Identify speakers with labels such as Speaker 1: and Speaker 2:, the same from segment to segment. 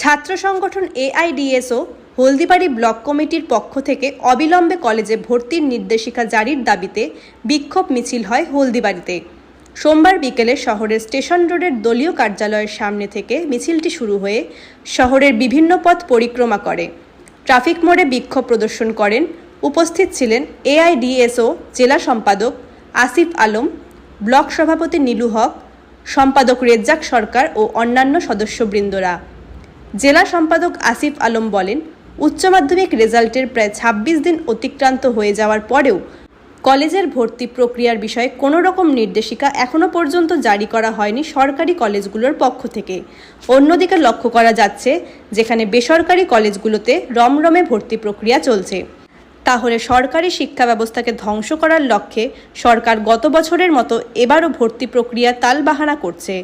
Speaker 1: ছাত্র সংগঠন AIDSO Haldibari block কমিটির পক্ষ থেকে অবিলম্বে কলেজে ভর্তির নির্দেশিকা জারির দাবিতে বিক্ষোভ মিছিল হয় হলদিবাড়িতে। সোমবার বিকেলে শহরের স্টেশন রোডের দলীয় কার্যালয়ের সামনে থেকে মিছিলটি শুরু হয়ে শহরের বিভিন্ন পথ পরিক্রমা করে। ট্রাফিক মোড়ে বিক্ষোভ প্রদর্শন করেন উপস্থিত ছিলেন এআইডিএসও জেলা সম্পাদক আসিফ আলম, ব্লক সভাপতি নীলু হক, সম্পাদক রেজ্জাক সরকার ও অন্যান্য সদস্যবৃন্দরা। জেলা সম্পাদক আসিফ আলম বলেন, উচ্চ মাধ্যমিক রেজাল্টের প্রায় ২৬ দিন অতিক্রান্ত হয়ে যাওয়ার পরেও কলেজের ভর্তি প্রক্রিয়ার বিষয়ে কোনো রকম নির্দেশিকা এখনও পর্যন্ত জারি করা হয়নি সরকারি কলেজগুলোর পক্ষ থেকে। অন্যদিকে লক্ষ্য করা যাচ্ছে, যেখানে বেসরকারি কলেজগুলোতে রমরমে ভর্তি প্রক্রিয়া চলছে। তাহলে সরকারি শিক্ষা ব্যবস্থাকে ধ্বংস করার লক্ষ্যে সরকার গত বছরের মতো এবারও ভর্তি প্রক্রিয়া তালবাহানা করছে।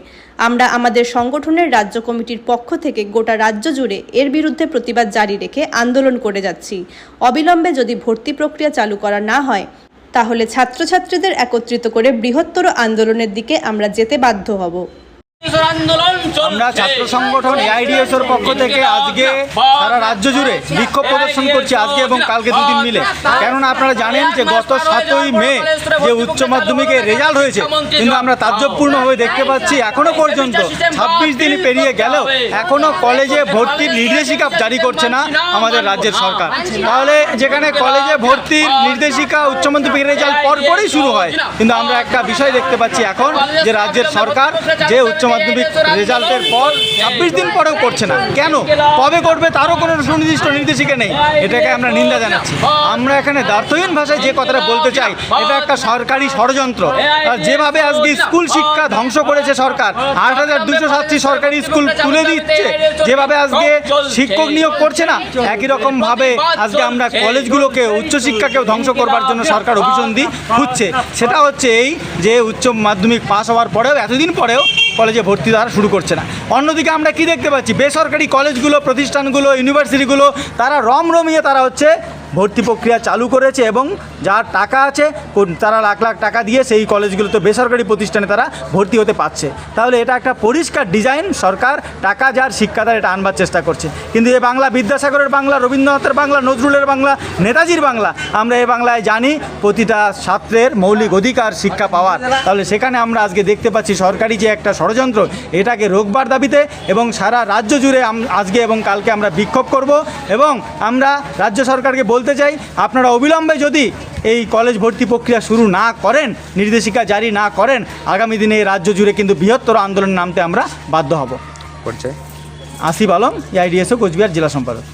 Speaker 1: আমরা আমাদের সংগঠনের রাজ্য কমিটির পক্ষ থেকে গোটা রাজ্য জুড়ে এর বিরুদ্ধে প্রতিবাদ জারি রেখে আন্দোলন করে যাচ্ছি। অবিলম্বে যদি ভর্তি প্রক্রিয়া চালু করা না হয়, তাহলে ছাত্রছাত্রীদের একত্রিত করে বৃহত্তর আন্দোলনের দিকে আমরা যেতে বাধ্য হব।
Speaker 2: আমরা ছাত্র সংগঠন এআইডিএস এর পক্ষ থেকে আজকে সারা রাজ্য জুড়ে বিক্ষোভ প্রদর্শন করছি আজকে এবং কালকে দুদিন মিলে। কেননা আপনারা জানেন যে গত সাতই মে যে উচ্চ মাধ্যমিকের রেজাল্ট হয়েছে কিন্তু আমরা তাজ্জবপূর্ণভাবে দেখতে পাচ্ছি এখনও পর্যন্ত ছাব্বিশ দিন পেরিয়ে গেলেও এখনও কলেজে ভর্তির নির্দেশিকা জারি করছে না আমাদের রাজ্যের সরকার। তাহলে যেখানে কলেজে ভর্তির নির্দেশিকা উচ্চ মাধ্যমিকের রেজাল্ট পরপরই শুরু হয় কিন্তু আমরা একটা বিষয় দেখতে পাচ্ছি এখন যে রাজ্যের সরকার যে উচ্চ মাধ্যমিক রেজাল্টের পর ছাব্বিশ দিন পরেও করছে না। কেন? কবে করবে তারও কোনো সুনির্দিষ্ট নির্দেশিকা নেই। এটাকে আমরা নিন্দা জানাচ্ছি। আমরা এখানে দার্থহীন ভাষায় যে কথাটা বলতে চাই এটা একটা সরকারি ষড়যন্ত্র। যেভাবে আজকে স্কুল শিক্ষা ধ্বংস করেছে সরকার আট হাজার দুশো সাতটি সরকারি স্কুল তুলে দিচ্ছে যেভাবে আজকে শিক্ষক নিয়োগ করছে না একই রকম ভাবে আজকে আমরা কলেজগুলোকে উচ্চশিক্ষাকেও ধ্বংস করবার জন্য সরকার অভিসন্ধি খুঁজছে। সেটা হচ্ছে এই যে উচ্চ মাধ্যমিক পাস হওয়ার পরেও এতদিন পরেও কলেজে ভর্তি দেওয়া শুরু করছে না। অন্যদিকে আমরা কি দেখতে পাচ্ছি? বেসরকারি কলেজগুলো, প্রতিষ্ঠানগুলো, ইউনিভার্সিটিগুলো, তারা রম রমিয়ে তারা হচ্ছে ভর্তি প্রক্রিয়া চালু করেছে এবং যার টাকা আছে তারা লাখ লাখ টাকা দিয়ে সেই কলেজগুলোতে বেসরকারি প্রতিষ্ঠানে তারা ভর্তি হতে পারছে। তাহলে এটা একটা পরিষ্কার ডিজাইন, সরকার টাকা যার শিক্ষা শিক্ষাদার এটা আনবার চেষ্টা করছে। কিন্তু এ বাংলা, বিদ্যাসাগরের বাংলা, রবীন্দ্রনাথের বাংলা, নজরুলের বাংলা, নেতাজির বাংলা, আমরা এ বাংলায় জানি প্রতিটা ছাত্রের মৌলিক অধিকার, শিক্ষা পাওয়ার। তাহলে সেখানে আমরা আজকে দেখতে পাচ্ছি সরকারি যে একটা ষড়যন্ত্র, এটাকে রোগবার দাবিতে এবং সারা রাজ্য জুড়ে আজকে এবং কালকে আমরা বিক্ষোভ করব এবং আমরা রাজ্য সরকারকে বলতে চাই আপনারা অবিলম্বে যদি এই কলেজ ভর্তি প্রক্রিয়া শুরু না করেন নির্দেশিকা জারি না করেন আগামী দিনে এই রাজ্য জুড়ে কিন্তু বৃহত্তর আন্দোলন নামতে আমরা বাধ্য হব।
Speaker 3: পরিচয়?
Speaker 2: আসিফ আলম এআইডিএসও কোচবিহার জেলা সম্পাদক।